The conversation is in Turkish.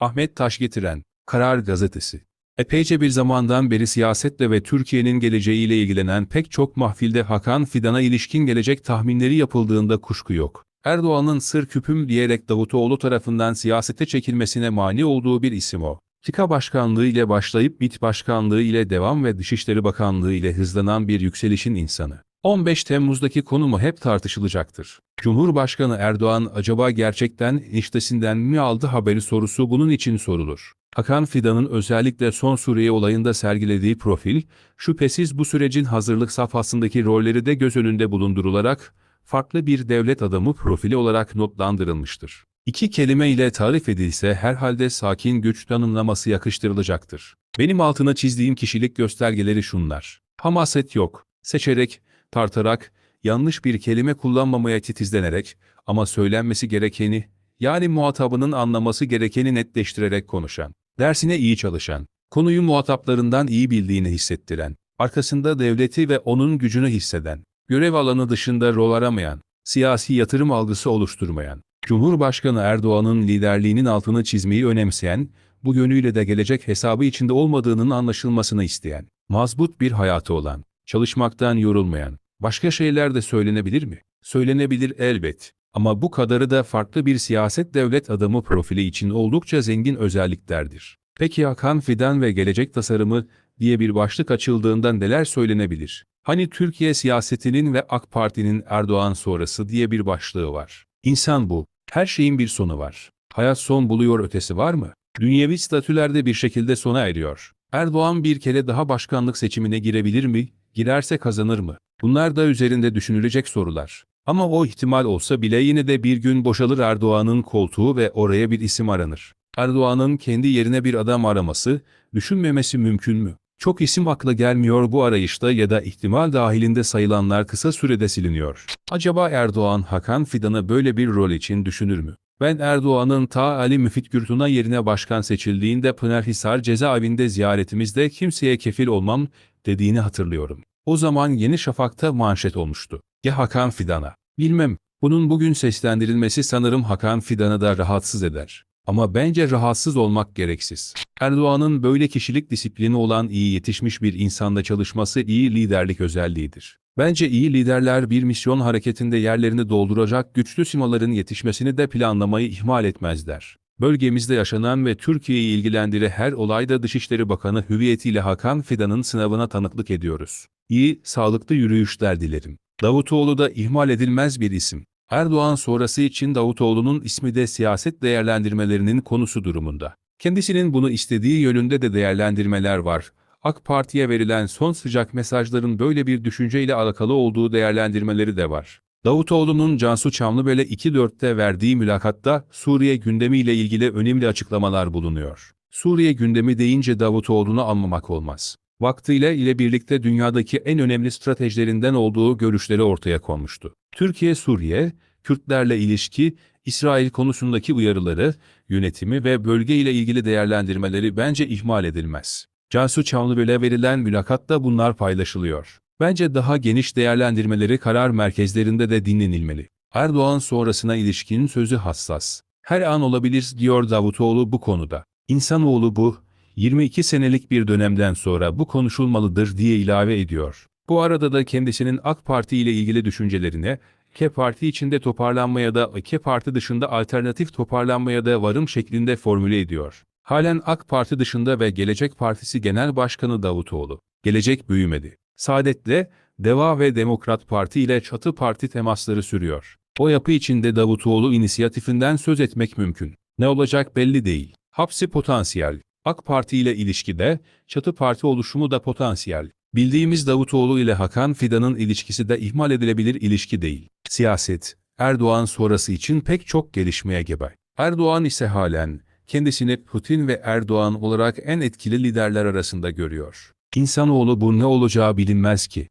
Ahmet Taş getiren Karar Gazetesi. Epeyce bir zamandan beri siyasetle ve Türkiye'nin geleceğiyle ilgilenen pek çok mahfilde Hakan Fidan'a ilişkin gelecek tahminleri yapıldığında kuşku yok. Erdoğan'ın sır küpüm diyerek Davutoğlu tarafından siyasete çekilmesine mani olduğu bir isim o. TİKA Başkanlığı ile başlayıp MİT Başkanlığı ile devam ve Dışişleri Bakanlığı ile hızlanan bir yükselişin insanı. 15 Temmuz'daki konumu hep tartışılacaktır. Cumhurbaşkanı Erdoğan acaba gerçekten eniştesinden mi aldı haberi sorusu bunun için sorulur. Hakan Fidan'ın özellikle son Suriye olayında sergilediği profil, şüphesiz bu sürecin hazırlık safhasındaki rolleri de göz önünde bulundurularak, farklı bir devlet adamı profili olarak notlandırılmıştır. İki kelime ile tarif edilse herhalde sakin güç tanımlaması yakıştırılacaktır. Benim altına çizdiğim kişilik göstergeleri şunlar. Hamaset yok, seçerek, tartarak, yanlış bir kelime kullanmamaya titizlenerek ama söylenmesi gerekeni, yani muhatabının anlaması gerekeni netleştirerek konuşan, dersine iyi çalışan, konuyu muhataplarından iyi bildiğini hissettiren, arkasında devleti ve onun gücünü hisseden, görev alanı dışında rol aramayan, siyasi yatırım algısı oluşturmayan, Cumhurbaşkanı Erdoğan'ın liderliğinin altını çizmeyi önemseyen, bu yönüyle de gelecek hesabı içinde olmadığının anlaşılmasını isteyen, mazbut bir hayatı olan, çalışmaktan yorulmayan, başka şeyler de söylenebilir mi? Söylenebilir elbet. Ama bu kadarı da farklı bir siyaset devlet adamı profili için oldukça zengin özelliklerdir. Peki Hakan Fidan ve gelecek tasarımı diye bir başlık açıldığında neler söylenebilir? Hani Türkiye siyasetinin ve AK Parti'nin Erdoğan sonrası diye bir başlığı var. İnsan bu. Her şeyin bir sonu var. Hayat son buluyor ötesi var mı? Dünyevi statülerde bir şekilde sona eriyor. Erdoğan bir kere daha başkanlık seçimine girebilir mi? Girerse kazanır mı? Bunlar da üzerinde düşünülecek sorular. Ama o ihtimal olsa bile yine de bir gün boşalır Erdoğan'ın koltuğu ve oraya bir isim aranır. Erdoğan'ın kendi yerine bir adam araması, düşünmemesi mümkün mü? Çok isim akla gelmiyor bu arayışta ya da ihtimal dahilinde sayılanlar kısa sürede siliniyor. Acaba Erdoğan Hakan Fidan'ı böyle bir rol için düşünür mü? Ben Erdoğan'ın ta Ali Müfit Gürtun'a yerine başkan seçildiğinde Pınarhisar cezaevinde ziyaretimizde kimseye kefil olmam dediğini hatırlıyorum. O zaman Yeni Şafak'ta manşet olmuştu. Ya Hakan Fidan'a? Bilmem. Bunun bugün seslendirilmesi sanırım Hakan Fidan'ı da rahatsız eder. Ama bence rahatsız olmak gereksiz. Erdoğan'ın böyle kişilik disiplini olan iyi yetişmiş bir insanda çalışması iyi liderlik özelliğidir. Bence iyi liderler bir misyon hareketinde yerlerini dolduracak güçlü simaların yetişmesini de planlamayı ihmal etmezler. Bölgemizde yaşanan ve Türkiye'yi ilgilendire her olayda Dışişleri Bakanı hüviyetiyle Hakan Fidan'ın sınavına tanıklık ediyoruz. İyi, sağlıklı yürüyüşler dilerim. Davutoğlu da ihmal edilmez bir isim. Erdoğan sonrası için Davutoğlu'nun ismi de siyaset değerlendirmelerinin konusu durumunda. Kendisinin bunu istediği yönünde de değerlendirmeler var. AK Parti'ye verilen son sıcak mesajların böyle bir düşünceyle alakalı olduğu değerlendirmeleri de var. Davutoğlu'nun Cansu Çamlıbel'e 2.4'te verdiği mülakatta Suriye gündemiyle ilgili önemli açıklamalar bulunuyor. Suriye gündemi deyince Davutoğlu'nu anmamak olmaz. Vaktiyle ile birlikte dünyadaki en önemli stratejilerinden olduğu görüşleri ortaya konmuştu. Türkiye-Suriye, Kürtlerle ilişki, İsrail konusundaki uyarıları, yönetimi ve bölge ile ilgili değerlendirmeleri bence ihmal edilmez. Cansu Çamlıbel'e verilen mülakatta bunlar paylaşılıyor. Bence daha geniş değerlendirmeleri karar merkezlerinde de dinlenilmeli. Erdoğan sonrasına ilişkin sözü hassas. Her an olabilir diyor Davutoğlu bu konuda. İnsanoğlu bu, 22 senelik bir dönemden sonra bu konuşulmalıdır diye ilave ediyor. Bu arada da kendisinin AK Parti ile ilgili düşüncelerine, K Parti içinde toparlanmaya da K Parti dışında alternatif toparlanmaya da varım şeklinde formüle ediyor. Halen AK Parti dışında ve Gelecek Partisi Genel Başkanı Davutoğlu. Gelecek büyümedi. Saadet'le, Deva ve Demokrat Parti ile çatı parti temasları sürüyor. O yapı içinde Davutoğlu inisiyatifinden söz etmek mümkün. Ne olacak belli değil. Hapsi potansiyel. AK Parti ile ilişkide, çatı parti oluşumu da potansiyel. Bildiğimiz Davutoğlu ile Hakan Fidan'ın ilişkisi de ihmal edilebilir ilişki değil. Siyaset, Erdoğan sonrası için pek çok gelişmeye gebe. Erdoğan ise halen, kendisini Putin ve Erdoğan olarak en etkili liderler arasında görüyor. İnsanoğlu bu ne olacağı bilinmez ki.